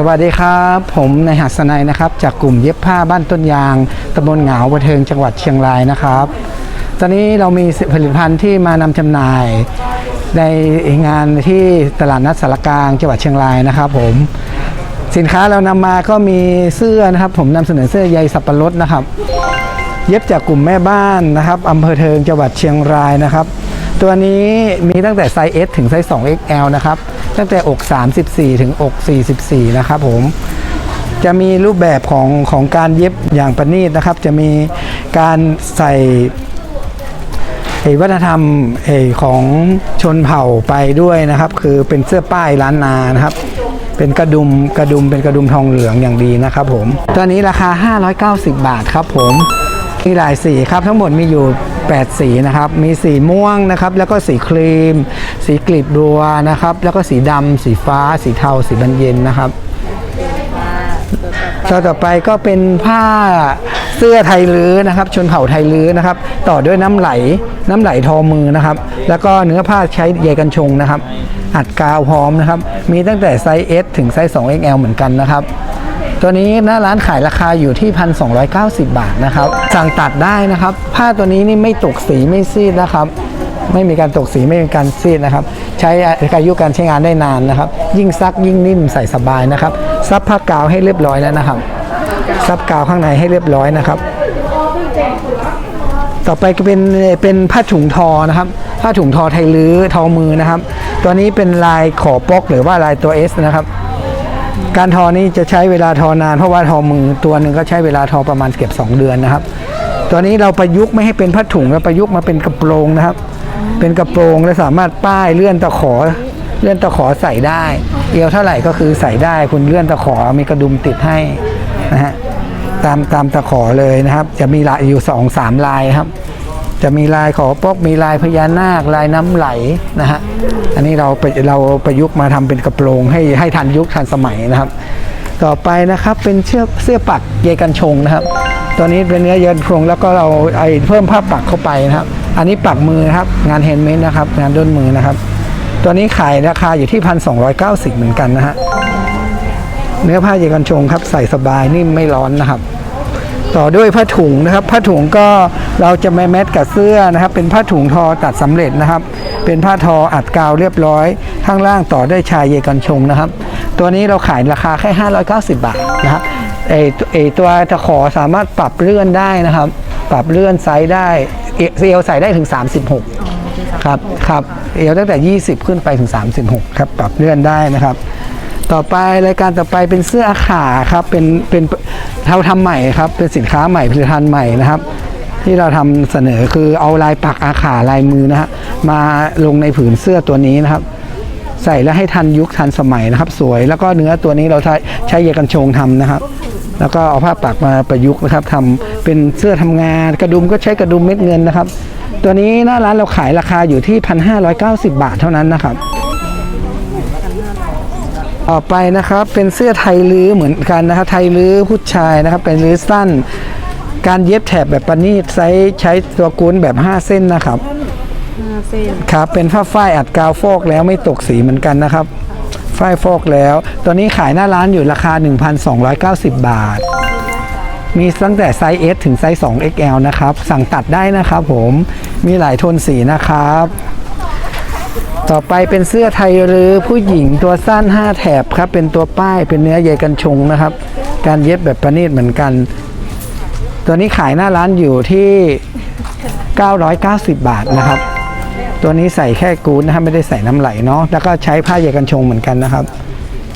สวัสดีครับ ผมนายหัสนัยนะครับ จากกลุ่มเย็บผ้าบ้านต้นยางตำบลเหงาประเทิงจังหวัดเชียงรายนะครับ ตอนนี้เรามีผลิตภัณฑ์ที่มานำจำหน่าย ในงานที่ตลาดนัดสารกลางจังหวัดเชียงรายนะครับผมสินค้าเรานำมาก็มีเสื้อนะครับ ผมนำเสนอเสื้อใยสับปะรดนะครับ เย็บจากกลุ่มแม่บ้านนะครับอำเภอเทิงจังหวัดเชียงรายนะครับ ตัวนี้มีตั้งแต่ไซส์ S ถึงไซส์ 2XL นะครับ ตั้งแต่อก 34 ถึงอก 44 นะครับผม จะมีรูปแบบของของการเย็บอย่างประณีตนะครับ จะมีการใส่วัฒนธรรมอของชนเผ่าไปด้วยนะครับ คือเป็นเสื้อป้ายล้านนานะครับ เป็นกระดุมกระดุมเป็นกระดุมทองเหลืองอย่างดีนะครับผม ตัวนี้ราคา 590 บาทครับผมมีหลายสีครับทั้งหมดมีอยู่ 8 สีนะครับ มีสีม่วงนะครับ แล้วก็สีครีม สีกลีบบัวนะครับ แล้วก็สีดำสีฟ้า สีเทา สีบรรเย็นนะครับตัวต่อไปก็เป็นผ้าเสื้อไทยลื้อนะครับ ชนเผ่าไทยลื้อนะครับ ต่อด้วยน้ำไหล น้ำไหลทอมือนะครับ แล้วก็เนื้อผ้าใช้ใยกันชงนะครับ อัดกาวพร้อมนะครับ มีตั้งแต่ไซส์ S ถึงไซส์ 2XL เหมือนกันนะครับ ตัวนี้หน้าร้านขายราคาอยู่ที่ 1,290 บาทนะครับ สั่งตัดได้นะครับ ผ้าตัวนี้นี่ไม่ตกสีไม่ซีดนะครับ ไม่มีการตกสีไม่มีการซีดนะครับ ใช้อายุการใช้งานได้นานนะครับ ยิ่งซักยิ่งนิ่มใส่สบายนะครับ ซับผ้ากาวให้เรียบร้อยแล้วนะครับ ซับกาวข้างในให้เรียบร้อยนะครับ ต่อไปก็เป็นเป็นผ้าถุงทอนะครับ ผ้าถุงทอไทยลื้อทอมือนะครับ ตัวนี้เป็นลายขอปอกหรือว่าลายตัว S นะครับ การทอนี้จะใช้เวลาทอนาน เพราะว่าทอมือตัวหนึ่งก็ใช้เวลาทอประมาณเก็บ2 เดือนนะครับ ตัวนี้เราประยุกต์ไม่ให้เป็นผ้าถุงเราประยุกต์มาเป็นกระโปรงนะครับ เป็นกระโปรงและสามารถป้ายเลื่อนตะขอเลื่อนตะขอใส่ได้ เอวเท่าไหร่ก็คือใส่ได้ คุณเลื่อนตะขอมีกระดุมติดให้นะฮะตามตามตะขอเลยนะครับ จะมีลายอยู่สองสามลายครับ จะมีลายขอปกมีลายพญานาคลายน้ำไหลนะฮะอันนี้เราเราประยุกต์มาทำเป็นกระโปรงให้ให้ทันยุคทันสมัยนะครับ ต่อไปนะครับเป็นเชือกเสื้อปักเยกันชงนะครับ ตัวนี้เป็นเนื้อเยินโครงแล้วก็เราไอเพิ่มผ้าปักเข้าไปนะครับ อันนี้ปักมือนะครับงานแฮนด์เมดนะครับงานด้นมือนะครับ ตัวนี้ขายราคาอยู่ที่พันสองเหมือนกันนะฮะเนื้อผ้าเยกันชงครับใส่สบายนิ่มไม่ร้อนนะครับ ต่อด้วยผ้าถุงนะครับ ผ้าถุงก็ เราจะไม่แมทกับเสื้อนะครับ เป็นผ้าถุงทอตัดสำเร็จนะครับ เป็นผ้าทออัดกาวเรียบร้อย ข้างล่างต่อด้วยชายเยกันชงนะครับ ตัวนี้เราขายราคาแค่ 590 บาทนะครับไอไอตัวตะขอสามารถปรับเลื่อนได้นะครับ ปรับเลื่อนไซส์ได้เอเอลใส่ได้ถึง 36ครับครับเอวตั้งแต่ 20 ขึ้นไปถึง 36ครับปรับเลื่อนได้นะครับต่อไปรายการต่อไปเป็นเสื้ออาขาครับเป็นเป็นเราทำใหม่ครับเป็นสินค้าใหม่ผลิตภัณฑ์ใหม่นะครับ ที่เราทำเสนอคือเอาลายปักอาขาลายมือนะฮะมาลงในผืนเสื้อตัวนี้นะครับ ใส่แล้วให้ทันยุคทันสมัยนะครับ สวยแล้วก็เนื้อตัวนี้เราใช้ใช้เยกันชงทำนะครับ แล้วก็เอาผ้าปักมาประยุกต์นะครับทำเป็นเสื้อทำงาน กระดุมก็ใช้กระดุมเม็ดเงินนะครับ ตัวนี้หน้าร้านเราขายราคาอยู่ที่ 1,590 บาทเท่านั้นนะครับต่อไปนะครับเป็นเสื้อไทยลื้อเหมือนกันนะครับไทยลื้อผู้ชายนะครับเป็นลื้อสั้น การเย็บแถบแบบประณีตใช้ใช้ตัวกุ้นแบบ 5 เส้นนะครับเส้นครับเป็นผ้าฝ้ายอัดกาวฟอกแล้วไม่ตกสีเหมือนกันนะครับ ฝ้ายฟอกแล้วตัวนี้ขายหน้าร้านอยู่ราคา 1,290 บาท มีตั้งแต่ไซส์ S ถึงไซส์ 2XL นะครับ สั่งตัดได้นะครับผมมีหลายโทนสีนะครับ ต่อไปเป็นเสื้อไทยหรือผู้หญิงตัวสั้น 5 แถบครับ เป็นตัวป้ายเป็นเนื้อใยกันชงนะครับ การเย็บแบบประณีตเหมือนกัน ตัวนี้ขายหน้าร้านอยู่ที่ 990 บาทนะครับ ตัวนี้ใส่แค่กู๊ดนะครับไม่ได้ใส่น้ำไหลเนาะแล้วก็ใช้ผ้าใยกันชงเหมือนกันนะครับ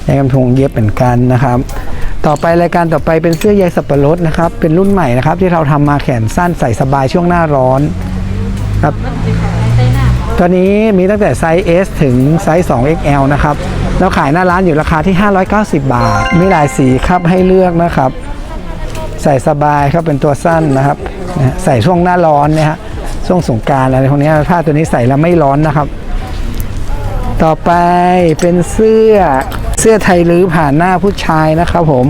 ใยกันชงเย็บเหมือนกันนะครับ ต่อไปรายการต่อไปเป็นเสื้อใยสับปะรดนะครับ เป็นรุ่นใหม่นะครับ ที่เราทำมาแขนสั้นใส่สบายช่วงหน้าร้อนครับตัวนี้มีตั้งแต่ไซส์ S ถึงไซส์ 2XL นะครับแล้วขายหน้าร้านอยู่ราคาที่ 590 บาท มีหลายสีครับให้เลือกนะครับ ใส่สบายครับเป็นตัวสั้นนะครับใส่ช่วงหน้าร้อนเนี่ยฮะช่วงสงการอะไรพวกนี้ผ้าตัวนี้ใส่แล้วไม่ร้อนนะครับ ต่อไปเป็นเสื้อเสื้อไทยลื้อผ่านหน้าผู้ชายนะครับผม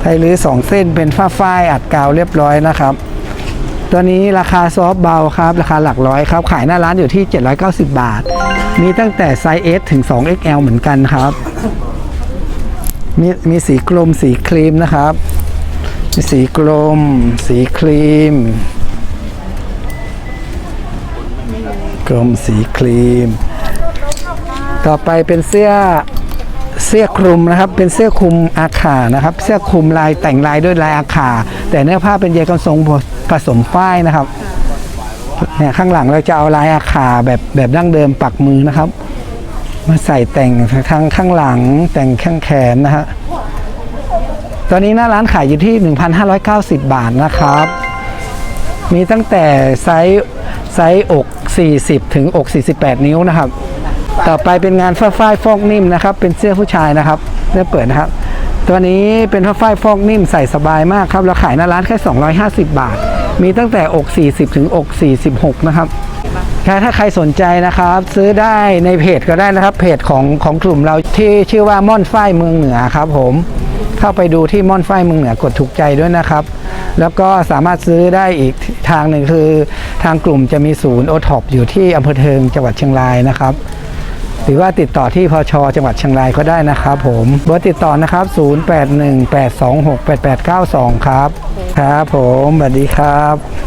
ไทยลื้อสองเส้นเป็นฝ้าฝ้ายอัดกาวเรียบร้อยนะครับ ตัวนี้ราคาซอฟต์เบาครับ ราคาหลักร้อยครับ ขายหน้าร้านอยู่ที่ 790 บาท มีตั้งแต่ไซส์ S ถึง 2XL เหมือนกันครับ มีมีสีกลมสีครีมนะครับ สีกลม สีครีม กลมสีครีม ต่อไปเป็นเสื้อเสื้อคลุมนะครับ เป็นเสื้อคลุมอาขานะครับ เสื้อคลุมลายแต่งลายด้วยลายอาขาแต่เนื้อผ้าเป็นเยกันทรงผสมฝ้ายนะครับเนี่ยข้างหลังเราจะเอาลายอาขาแบบแบบดั้งเดิมปักมือนะครับ มาใส่แต่งทั้งข้างหลังแต่งข้างแขนนะฮะ ตอนนี้หน้าร้านขายอยู่ที่ 1,590 บาทนะครับ มีตั้งแต่ไซส์ไซส์อก 40 ถึงอก 48 นิ้วนะครับ ต่อไปเป็นงานผ้าฝ้ายฟอกนิ่มนะครับ เป็นเสื้อผู้ชายนะครับเสื้อเปิดนะครับ ตัวนี้เป็นผ้าฝ้ายฟอกนิ่มใส่สบายมากครับ เราขายหน้าร้านแค่ 250 บาท มีตั้งแต่อก 40 ถึงอก 46 นะครับถ้าใครสนใจนะครับ ซื้อได้ในเพจก็ได้นะครับ เพจของของกลุ่มเราที่ชื่อว่าม่อนฝ้ายเมืองเหนือครับผม เข้าไปดูที่ม่อนฝ้ยเมืองเหนือกดถูกใจด้วยนะครับ แล้วก็สามารถซื้อได้อีกทางหนึ่งคือ ทางกลุ่มจะมีศูนย์โอท็อปอยู่ที่อำเภอเทิงจังหวัดเชียงรายนะครับหรือว่าติดต่อที่พชจังหวัดเชียงรายก็ได้นะครับผมเบอร์ติดต่อนะครับ 0818268892 ครับ ครับผมสวัสดีครับ